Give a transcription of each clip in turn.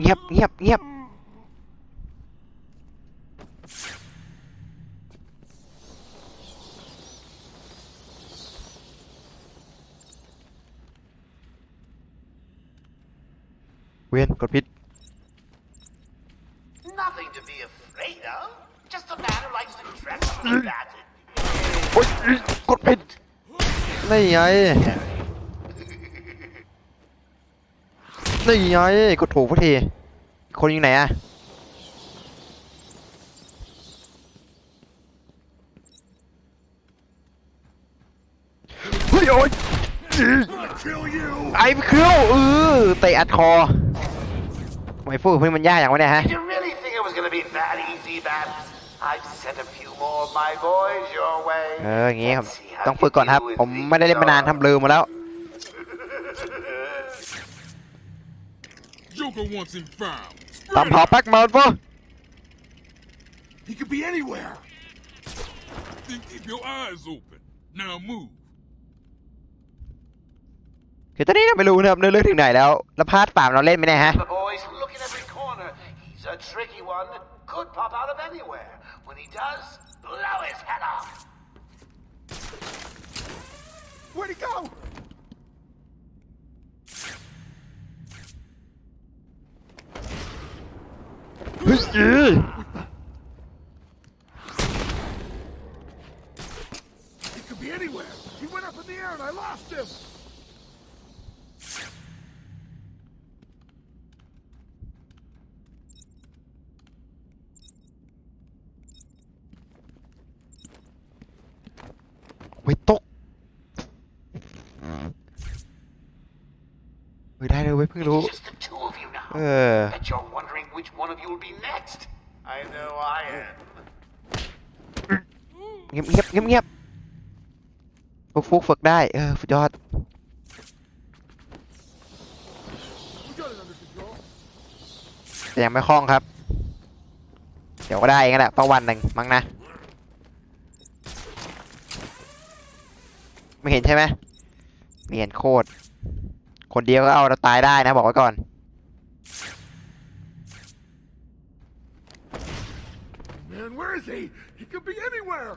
เงียบเงียบเงียบเวียนกดพิษ Nothing to be afraid of. Just a man who likes to dress up like that. โอ๊ยกดผิดนี่ไง นี่ไงกดถูกพอทีคนอยู่ไหนอะเฮ้ยโอ๊ย Kill you! ไอ้เครียวเออเตะอัดคอทำไมฟูกเพื่อนมันยากอย่างวะเนี่ยฮะ Did you really think it was gonna be that easy, Bats? I've sent a few more of my boys your way. เอออย่างงี้ครับ Let's see how ต้องฝึกก่อนครับ you do with ผมไม่ได้เล่นมานาน Victor. ทำลืมมาแล้ว Joker wants him found. ตามเผาแป๊กเมิร์ดปะ He could be anywhere. Then keep your eyes open. Now move. คือตอนนี้เราไม่รู้นะครับเนื้อเรื่องถึงไหนแล้ว แล้วพาร์ทฟาร์มเราเล่นไหมเนี่ยฮะ The boys look in every corner. He's a tricky one. Could pop out of anywhere. When he does, blow his head off. Where'd he go? เฮ้ยเอ้ย He could be anywhere. He went up in the air and I lost him. เฮ้ยตกเฮ้ยได้เลยเว้ยเพิ่งรู้ Just the two of you now. เออ Bet you're wondering which one of you will be next. I know I am. เงียบเงียบเงียบเงียบฟุกฟุกฝึกได้ เออสุดยอด We got it under control. แต่ยังไม่คล่องครับ เดี๋ยวก็ได้งั้นแหละประวันหนึ่งมั้งนะ ไม่เห็นใช่ไหมไม่เห็นโคตร คนเดียวก็เอาเราตายได้นะ บอกไว้ก่อน where is he? He could be anywhere.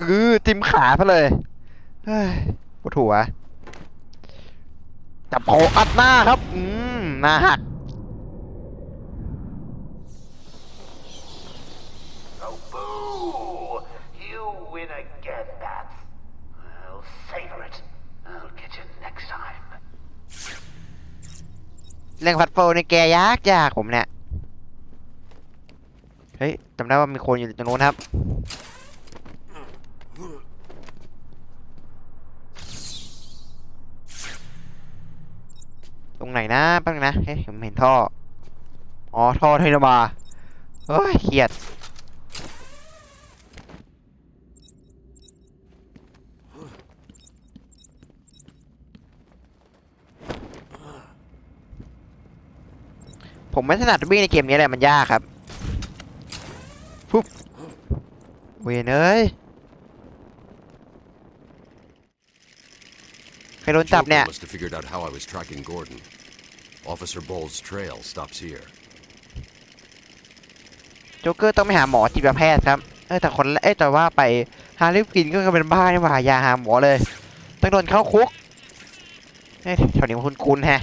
เออจิ้มขาไปเลยเฮ้ยปวดหัวจับโผอัดหน้าครับ อืมหน้าหัก Oh, boo! You win again, Bats. I'll savor it. I'll get you next time. เรื่องพัดโฟนี่แกยากยากผมเนี่ย เฮ้ยจำได้ว่ามีคนอยู่ตรงนู้นครับ ตรงไหนนะแป๊บนึงนะ เฮ้ยผมเห็นท่อ อ๋อ ท่อเทนบาเฮ้ยเขียด ผมไม่ถนัดวิ่งในเกมนี้แหละมันยากครับปุ๊บเวยนเอ้ยใครโดนจับเนี่ย Joker must have figured out how I was tracking Gordon. Officer Bull's trail stops here. โจ๊กเกอร์ต้องไปหาหมอจิตแพทย์ครับ เอ้ยแต่คนเอ้ยแต่ว่าไปฮาริฟกินก็เป็นบ้านี่หว่าอย่าหาหมอเลย ต้องโดนเข้าคุกเอ้ยแถวนี้มันคุ้นๆแฮะ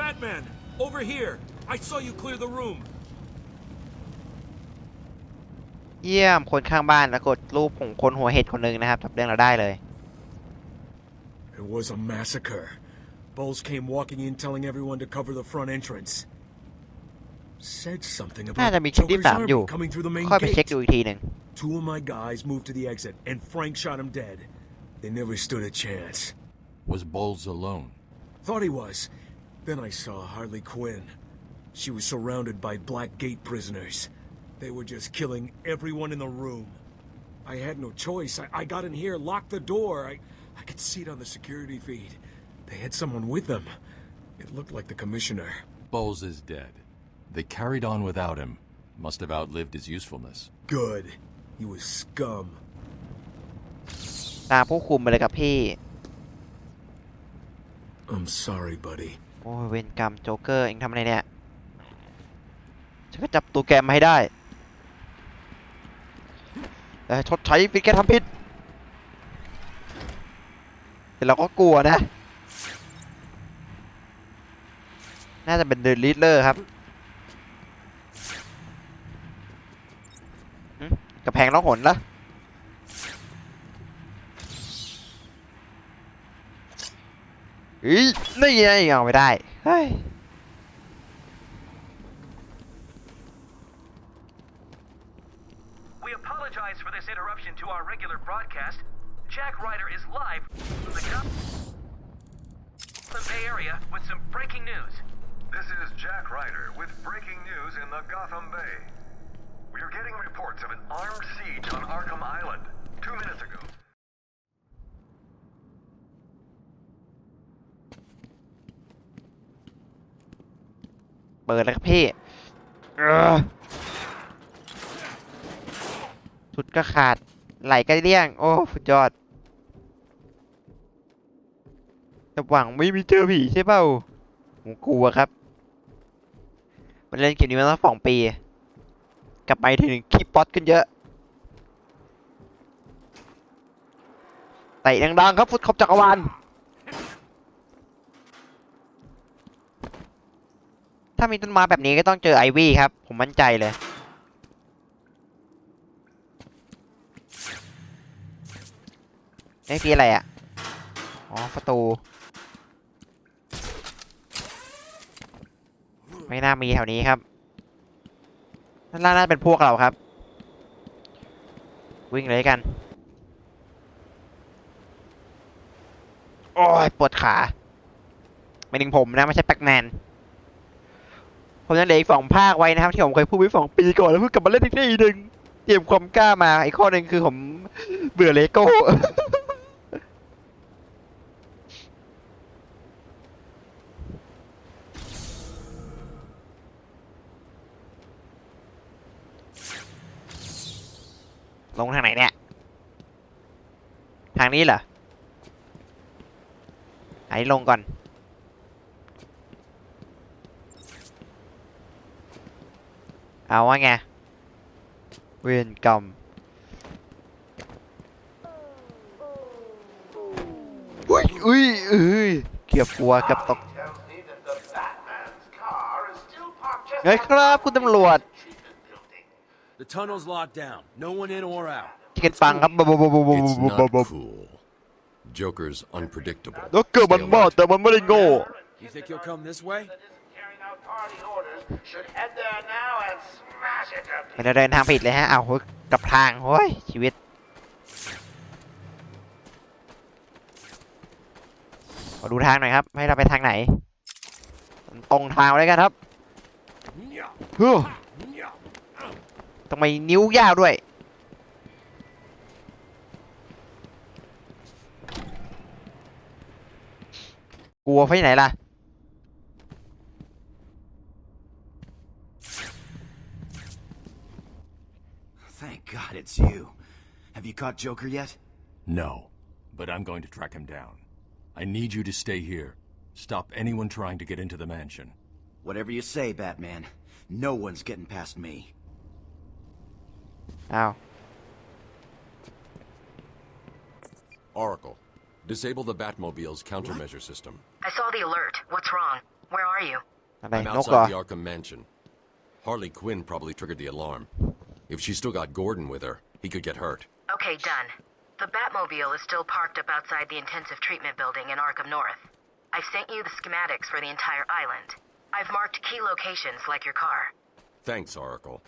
Batman, over here. I saw you clear the room. เยี่ยมคนข้างบ้านแล้วกดรูปของคนหัวเห็ดคนหนึ่งนะครับจับเรื่องเราได้เลย It was a massacre. Bowles came walking in telling everyone to cover the front entrance. Said something น่า about จะมีคลิปที่ Joker's สามอยู่ army coming through the main ค่อยไปเช็ค gate. ดูอีกทีหนึ่ง Two of my guys moved to the exit, and Frank shot him dead. They never stood a chance. Was Bowles alone? Thought he was. Then I saw Harley Quinn. She was surrounded by Black Gate prisoners. They were just killing everyone in the room. I had no choice. I, I got in here, locked the door. I, I could see it on the security feed. They had someone with them. It looked like the commissioner. Bowles is dead. They carried on without him. Must have outlived his usefulness. Good. He was scum. ตามผู้คุมไปเลยกับพี่ I'm sorry, buddy. โอ้เวรกรรมโจ๊กเกอร์เองทำอะไรเนี่ย ฉันก็จับตัวแกมาให้ได้ แต่ชดใช้ผิดแกทำผิดแต่เราก็กลัวนะ น่าจะเป็นเดอะลีดเลอร์ครับกระแพงร้องหนละ ฮ้ยนี่ไงเอาไม่ได้เฮ้ย เปิดแล้วครับพี่เออสุดก็ขาด ไหลก็เลี่ยง โอ้สุดยอดแต่หวังไม่มีเจอผีใช่เปล่าผมกลัวครับ มันเล่นเกมนี้มาตั้งสองปี กลับไปทีหนึ่งคีป๊อตขึ้นเยอะเตะดังๆครับฟุตขอบจักรวาล ถ้ามีต้นไม้แบบนี้ก็ต้องเจอไอวี่ครับ ผมมั่นใจเลย นี่คืออะไรอะ อ๋อ ประตู ไม่น่ามีแถวนี้ครับนั่นน่าจะเป็นพวกเราครับ วิ่งเลยกัน โอ้ย ปวดขา ไม่ถึงผมนะ ไม่ใช่แบ็กแมน ผมยังเหลืออีกสองภาคไว้นะครับ ที่ผมเคยพูดไว้สองปีก่อนแล้วเพิ่งกลับมาเล่นอีกทีหนึ่งเตรียมความกล้ามาอีกข้อหนึ่งคือผมเบื่อเลโก้ลงทางไหนเนี่ย ทางนี้เหรอไอ้ลงก่อน เอาว่าไง เวรกรรมอุ้ยอุ้ยเอ้ยเกือบกลัวเกับตก Tells me that the Batman's car is still parked just เฮ้ยครับ คุณตำรวจ treatment building. The tunnel's locked down. No one in or out. ที่กันฟังครับบบบบบบบบ It's บบ not cool. Joker's unpredictable. แล้วเกิดมัน Stay บ้า alert. แต่มันไม่ได้โง่ You think he'll come this way? ม่ได้เดินทางผิดเลยฮะ เอาวเฮ้ยกลับทางโอ้ย ชีวิต ขอดูทางหน่อยครับ ให้เราไปทางไหน ตรงทางเลยกันครับเฮ้อต้องมีนิ้วยาวด้วยกลัวไปไหนล่ะ God, it's you. Have you caught Joker yet? No, but I'm going to track him down. I need you to stay here. Stop anyone trying to get into the mansion. Whatever you say, Batman. No one's getting past me. Ow. Oracle, disable the Batmobile's countermeasure what? system. I saw the alert. What's wrong? Where are you? I'm outside the Arkham Mansion. Harley Quinn probably triggered the alarm. If she's still got Gordon with her, he could get hurt. Okay, done. The Batmobile is still parked up outside the intensive treatment building in Arkham North. I've sent you the schematics for the entire island. I've marked key locations like your car. Thanks, Oracle.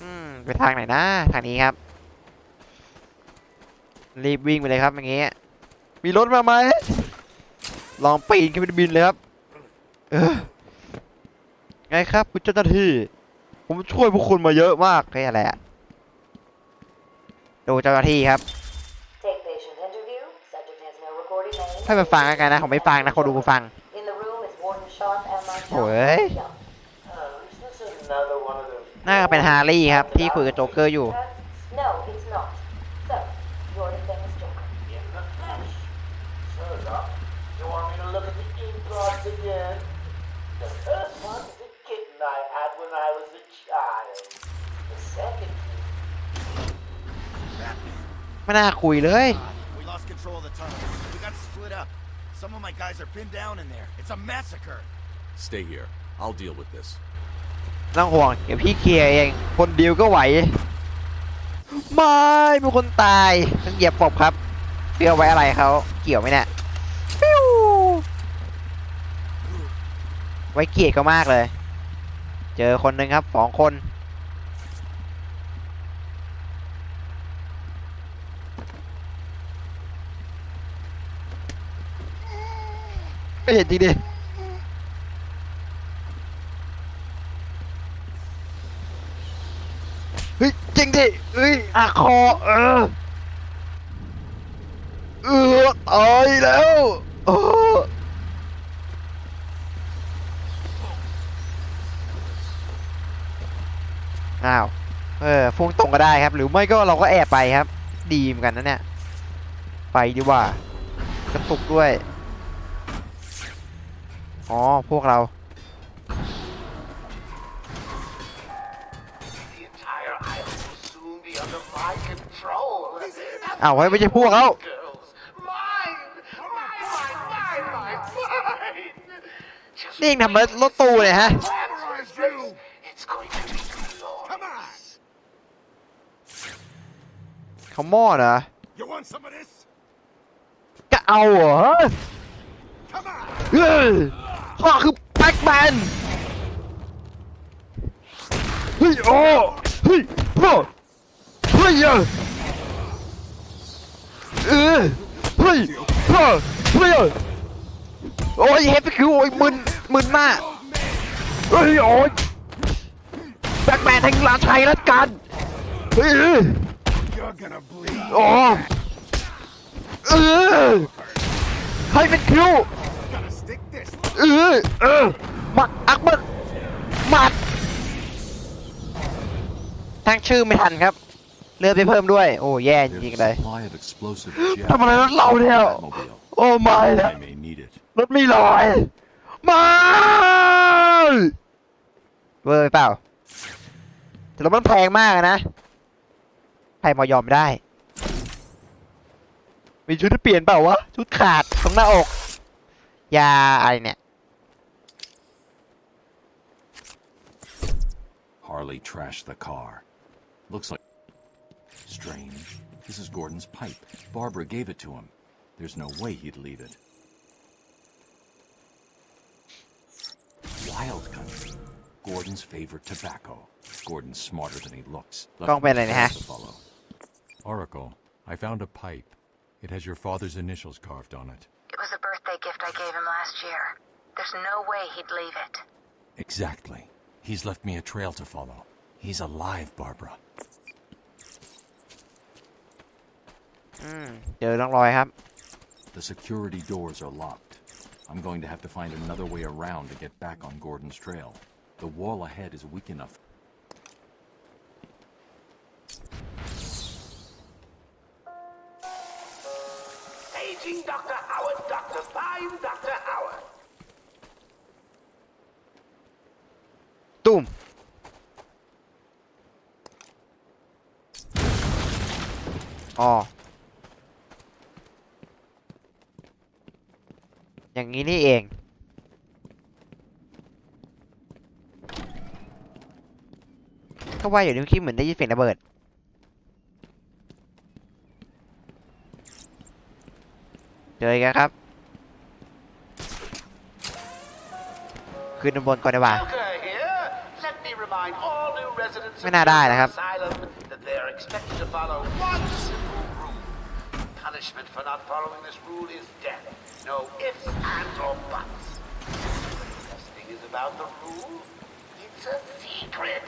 อืมไปทางไหนนะทางนี้ครับ รีบวิ่งไปเลยครับอย่างงี้มีรถมาไหมลองปีนขึ้นไปบินเลยครับ เออไงครับคุณเจ้าหน้าที่ ผมช่วยพวกคุณมาเยอะมากแค่อะไรอะดูเจ้าหน้าที่ครับ Take patient interview. Subject has no recorded name. ให้ไปฟังแล้วกันนะผมไม่ฟังนะเขาดูฟัง In the room is Warden Sharp and myself. โอ้ย Oh, is this another one of those น่าจะเป็นฮาร์รี่ครับ ที่คุยกับโจ๊กเกอร์อยู่ No, it's not. So, you're the famous Joker. in the flesh? So, Doc, you want me to look at the ink blots again? The first one is a kitten I had when I was a child. The second is ไม่น่าคุยเลย We lost control of the tunnel. We got split up. Some of my guys are pinned down in there. It's a massacre. Stay here. I'll deal with this. ไม่ต้องห่วงเดี๋ยวพี่เคลียร์เอง คนเดียวก็ไหว ไม่มีคนตายฉันเหยียบปบครับเพื่อไว้อะไรเขาเกี่ยวไหมเนี่ยปิ้ว ไว้เกียรติก็มากเลย เจอคนหนึ่งครับสองคนไม่เห็นจริงดิเฮ้ยจริงดิเฮ้ยอะคอเออเออตายแล้วเอ อ้าว เออฟุ้งตรงก็ได้ครับ หรือไม่ก็เราก็แอบไปครับ ดีเหมือนกันนะเนี่ย ไปดีกว่ากระตุกด้วย อ๋อ พวกเรา the entire island will soon be under my control. อ้าวเฮ้ยไม่ใช่พวกเขา Girls, mine, mine, mine, mine, mine, mine. Just นี่ยทำรถตู้เลยฮะ glamorous you. It's going to be glorious. เขาหม้อเหรอ You want some of this? จะเอาเหรอ Come on! เฮ้ยข้าคือแบ็กแมนเฮ้ยโอ้เฮ้ยพ่อเฮ้ยเออเออเฮ้ยพ่อเฮ้ยโอ้ยเฮฟคิวโอ้ยมึนมึนมากเฮ้ยโอ้ยแบ็กแมนแห่งราชัยรัดกันเฮ้ย You're gonna bleed. โอ้เออให้เป็นคิว Gotta stick this. เออเออหมัดอักบัดหมัดทั้งชื่อไม่ทันครับ เลือดไปเพิ่มด้วย โอ้แย่จ There's ริง a ๆเลย supply of explosive ทำอะไรรถเราเนี่ย Batmobile. โอ้ไม่นะ I may need it. รถมีรอยไม่เวอร์ไปเปล่าแต่รถมันแพงมากอะนะ ใครมายอมได้ มีชุดที่เปลี่ยนเปล่าวะ ชุดขาดตรงหน้าอก ยาอะไรเนี่ย Harley trashed the car. Looks like. Strange. This is Gordon's pipe. Barbara gave it to him. There's no way he'd leave it. Wild country. Gordon's favorite tobacco. Gordon's smarter than he looks. Left กล้องเป็นอะไร me นะฮะ trails to follow. Oracle, I found a pipe. It has your father's initials carved on it. It was a birthday gift I gave him last year. There's no way he'd leave it. Exactly. He's left me a trail to follow. He's alive, Barbara. อืม เจอร่องรอยครับ The security doors are locked. I'm going to have to find another way around to get back on Gordon's trail. The wall ahead is weak enough. อย่างนี้นี่เอง ก็ว่าอยู่นี่เมื่อกี้เหมือนได้ยินเสียงระเบิด เจออีกแล้วครับ ขึ้นบนก่อนดีกว่า Joker here. Let me remind all new residents of ไม่น่าได้นะครับ Punishment for not following this rule is death. No ifs, ands, or buts. The best thing is about the rule. It's a secret.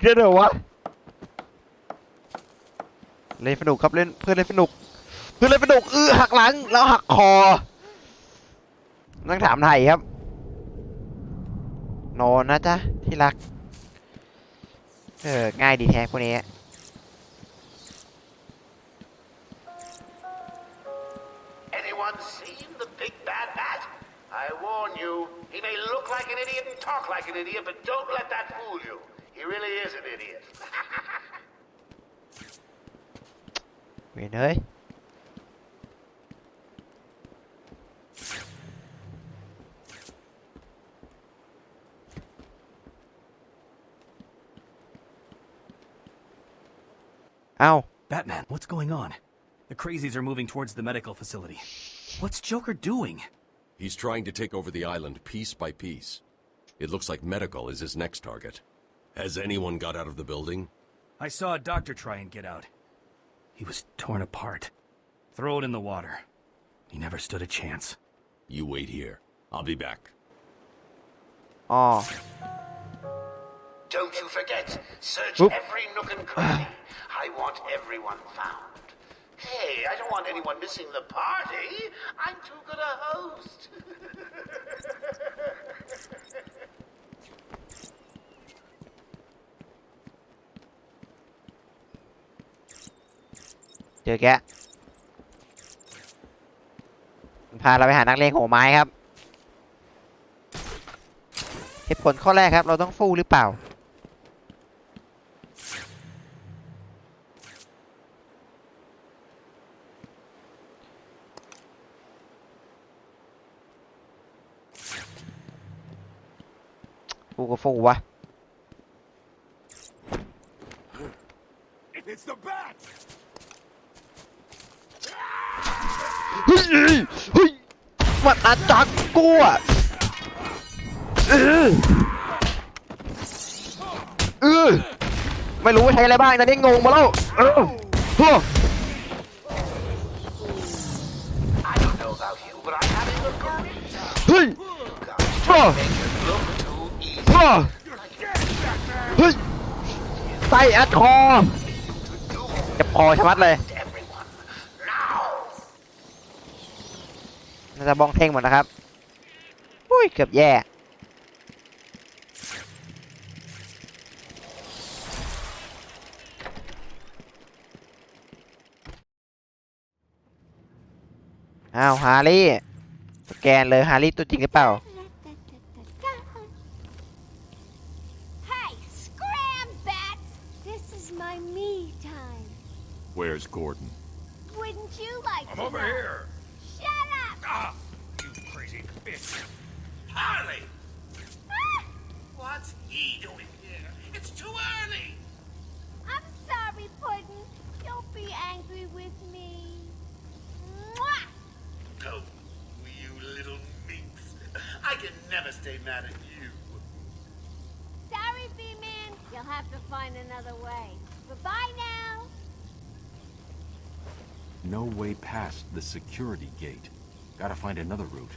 เดี๋ยวเดี๋ยววะ เล่นสนุกครับเล่นเพื่อนเล่นสนุก เพื่อนเล่นสนุกเออหักหลัง แล้วหักคอต้องถามไทยครับโนอนนะจ๊ะ ที่รัก เออ ง่ายดีแท้พวกนี้ Anyone seen the big bad bat? Ow. Batman, what's going on? The crazies are moving towards the medical facility. What's Joker doing? He's trying to take over the island piece by piece. It looks like medical is his next target. Has anyone got out of the building? I saw a doctor try and get out. He was torn apart. Throw it in the water. He never stood a chance. You wait here. I'll be back. Aw. Don't you forget, search Oop. every nook and cranny. I everyone found. Hey, I don't want anyone missing the party. I'm too good a host. เจอแกะมันพาเราไปหานักเลงหัวไม้ครับ เหตุผลข้อแรกครับ เราต้องฟู่หรือเปล่า กัฟูวะ It's the เฮ้ยเฮ้ยมาตัดจากกูอะเออเออไม่รู้ใช้อะไรบ้างตอนนี้งงมาแล้วเออะเฮ้ยบ้า เฮ้ยไส้อัดคอเจ็บคอชะมัดเลยน่าจะบ้องเท่งหมดนะครับอุ้ยเกือบแย่อ้าวฮารี่สแกนเลยฮารี่ตัวจริงหรือเปล่า Where's Gordon? Wouldn't you like I'm to over know? here. Shut up! Ah, you crazy bitch. Harley, Ah! what's he doing here? It's too early. I'm sorry, Puddin'. Don't be angry with me. Mwah! Oh, you little minx. I can never stay mad at you. Sorry, B-Man. You'll have to find another way. Goodbye now. No way past the security gate. Gotta find another route.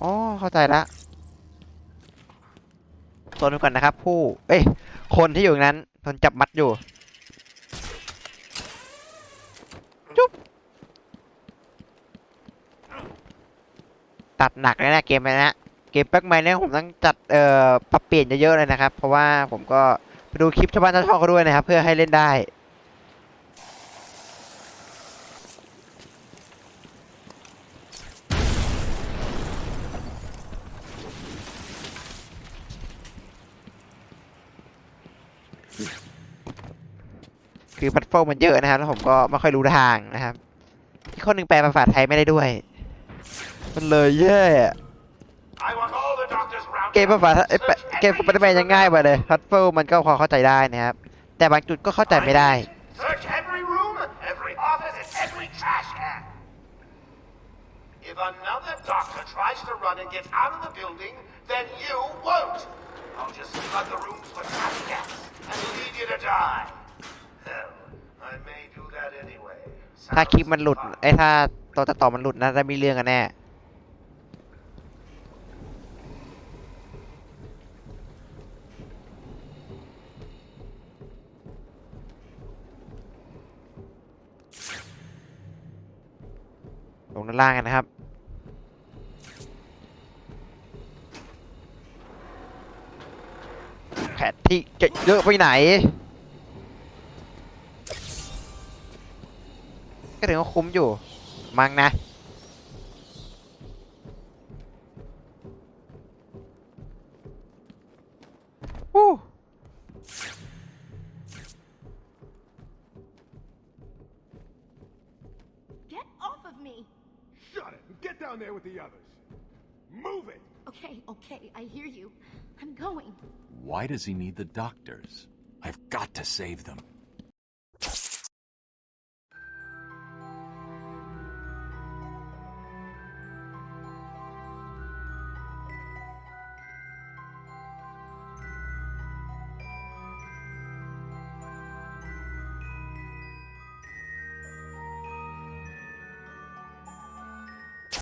อ๋อ เข้าใจละทนไว้ก่อนนะครับ ผู้ เอ้ย คนที่อยู่นั้นทนจับมัดอยู่ จุ๊บ ตัดหนักเลยนะเกมนี้นะ เกมแบ็กแมนเนี่ยผมต้องจัด เอ่อ ปรับเปลี่ยนเยอะๆเลยนะครับ เพราะว่าผมก็ไปดูคลิปชาวบ้านชาวช่องเขาด้วยนะครับ เพื่อให้เล่นได้ คือพัดโฟมันเยอะนะครับ แล้วผมก็ไม่ค่อยรู้ทางนะครับอีกคนหนึ่งแปลภาษาไทยไม่ได้ด้วย มันเลยแย่เกมภาษาเกมสไปเดอร์แมนยังง่ายกว่าเลยพัดโฟมันก็พอเข้าใจได้นะครับ แต่บางจุดก็เข้าใจไม่ได้ ถ้าคลิปมันหลุดไอ้ถ้าตัวตัดต่อมันหลุดนะจะมีเรื่องกันแน่ ลงด้านล่างกันนะครับ แผนที่จะเยอะไปไหน ก็ถือว่าคุ้มอยู่ มั้งนะ วู้ Get off of me! Shut it and get down there with the others. Move it! Okay, okay, I hear you. I'm going. Why does he need the doctors? I've got to save them.